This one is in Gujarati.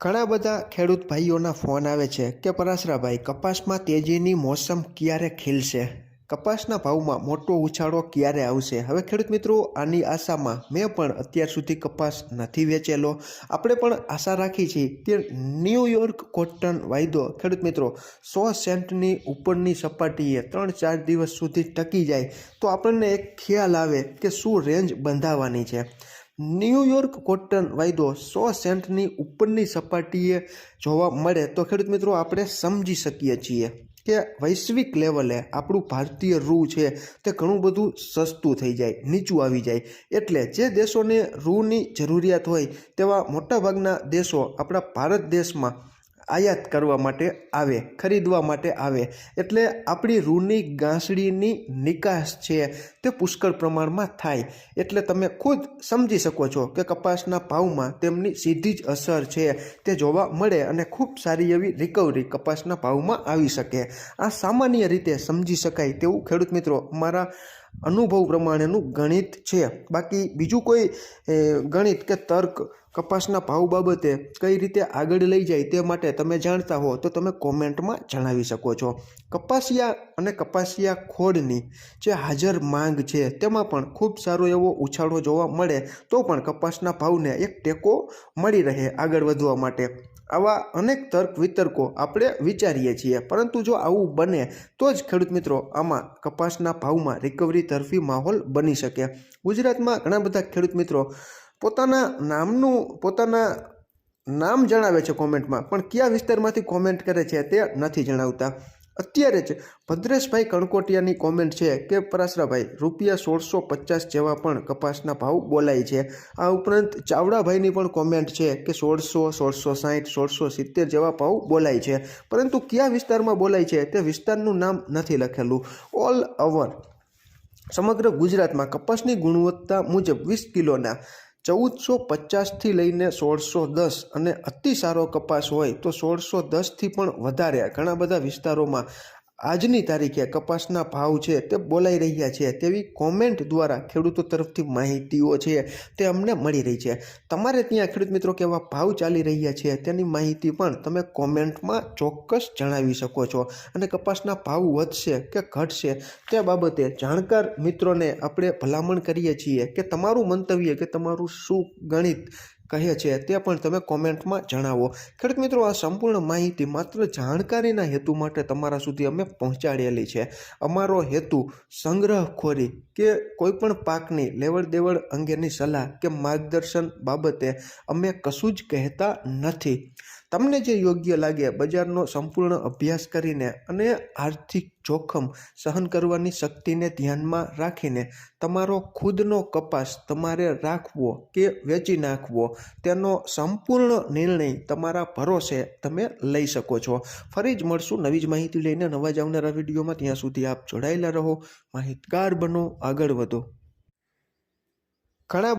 ઘણા બધા ખેડૂત ભાઈઓના ફોન આવે છે કે, પરાશરાભાઈ, કપાસમાં તેજીની મોસમ ક્યારે ખીલશે? કપાસના ભાવમાં મોટો ઉછાળો ક્યારે આવશે? હવે ખેડૂત મિત્રો, આની આશામાં મેં પણ અત્યાર સુધી કપાસ નથી વેચેલો. આપણે પણ આશા રાખી છીએ કે ન્યૂયોર્ક કોટન વાયદો, ખેડૂત મિત્રો, સો સેન્ટની ઉપરની સપાટીએ ત્રણ ચાર દિવસ સુધી ટકી જાય. તો આપણને એક ખ્યાલ આવે કે શું રેન્જ બંધાવવાની છે. ન્યૂયોર્ક કોટન વાયદો સો સેન્ટની ઉપરની સપાટીએ જોવા મળે તો ખેડૂત મિત્રો આપણે સમજી શકીએ છીએ કે વૈશ્વિક લેવલે આપણું ભારતીય રૂ છે તે ઘણું બધું સસ્તું થઈ જાય, નીચું આવી જાય. એટલે જે દેશોને રૂની જરૂરિયાત હોય તેવા મોટાભાગના દેશો આપણા ભારત દેશમાં આયાત કરવા માટે આવે, ખરીદવા માટે આવે. એટલે આપણી રૂની ગાંસડીની નિકાસ છે તે પુષ્કળ પ્રમાણમાં થાય. એટલે તમે ખુદ સમજી શકો છો કે કપાસના ભાવમાં તેમની સીધી જ અસર છે. તે જોવા મળે અને ખૂબ સારી એવી રિકવરી કપાસના ભાવમાં આવી શકે. આ સામાન્ય રીતે સમજી શકાય તેવું ખેડૂત મિત્રો, મારા અનુભવ પ્રમાણેનું ગણિત છે. બાકી બીજું કોઈ ગણિત કે તર્ક કપાસના ભાવ બાબતે કઈ રીતે આગળ લઈ જાય તે માટે તમે જાણતા હો તો તમે કોમેન્ટમાં જણાવી શકો છો. કપાસિયા અને કપાસિયા ખોડની જે હાજર માંગ છે તેમાં પણ ખૂબ સારો એવો ઉછાળો જોવા મળે તો પણ કપાસના ભાવને એક ટેકો મળી રહે આગળ વધવા માટે. આવા અનેક તર્ક વિતર્કો આપણે વિચારીએ છીએ. પરંતુ જો આવું બને, તો જ ખેડૂત મિત્રો આમાં કપાસના ભાવમાં રિકવરી તરફી માહોલ બની શકે. ગુજરાતમાં ઘણા બધા ખેડૂત મિત્રો પોતાના નામનું, પોતાના નામ જણાવે છે કોમેન્ટમાં, પણ કયા વિસ્તારમાંથી કોમેન્ટ કરે છે તે નથી જણાવતા. અત્યારે જ ભદ્રેશભાઈ કણકોટિયાની કોમેન્ટ છે કે, પરાશરાભાઈ, રૂપિયા સોળસો પચાસ જેવા પણ કપાસના ભાવ બોલાય છે. આ ઉપરાંત ચાવડાભાઈની પણ કોમેન્ટ છે કે, સોળસો સોળસો સાહીઠ સોળસો સિત્તેર જેવા ભાવ બોલાય છે. પરંતુ કયા વિસ્તારમાં બોલાય છે? તે વિસ્તારનું નામ નથી લખેલું. ઓલ ઓવર સમગ્ર ગુજરાતમાં કપાસની ગુણવત્તા મુજબ વીસ કિલોના ચૌદસો પચાસથી લઈને સોળસો દસ અને અતિ સારો કપાસ હોય તો સોળસો દસથી પણ વધારે. ઘણા બધા વિસ્તારોમાં આજની તારીખે કપાસના ભાવ છે તે બોલાઈ રહ્યા છે તેવી કોમેન્ટ દ્વારા ખેડૂતો તરફથી માહિતીઓ છે તે અમને મળી રહી છે. તમારે ત્યાં ખેડૂત મિત્રો કેવા ભાવ ચાલી રહ્યા છે તેની માહિતી પણ તમે કોમેન્ટમાં ચોક્કસ જણાવી શકો છો. અને કપાસના ભાવ વધશે કે ઘટશે તે બાબતે જાણકાર મિત્રોને આપણે ભલામણ કરીએ છીએ કે તમારું મંતવ્ય કે તમારું શું ગણિત કહે છે તે પણ તમે કોમેન્ટમાં જણાવો. ખેડૂત મિત્રો, આ સંપૂર્ણ માહિતી માત્ર જાણકારીના હેતુ માટે તમારા સુધી અમે પહોંચાડેલી છે. અમારો હેતુ સંગ્રહખોરી કે કોઈપણ પાકની લેવડ દેવડ અંગેની સલાહ કે માર્ગદર્શન બાબતે અમે કશું જ કહેતા નથી. તમને જે યોગ્ય લાગે બજારનો સંપૂર્ણ અભ્યાસ કરીને અને આર્થિક જોખમ સહન કરવાની શક્તિને ધ્યાનમાં રાખીને તમારો ખુદનો કપાસ તમારે રાખવો કે વેચી નાખવો, તેનો સંપૂર્ણ નિર્ણય તમારા ભરોસે તમે લઈ શકો છો. ફરી જ મળશું નવી જ માહિતી લઈને નવા જ આવનારા વિડીયોમાં. ત્યાં સુધી આપ જોડાયેલા રહો. માહિતગાર બનો, આગળ વધો. ઘણા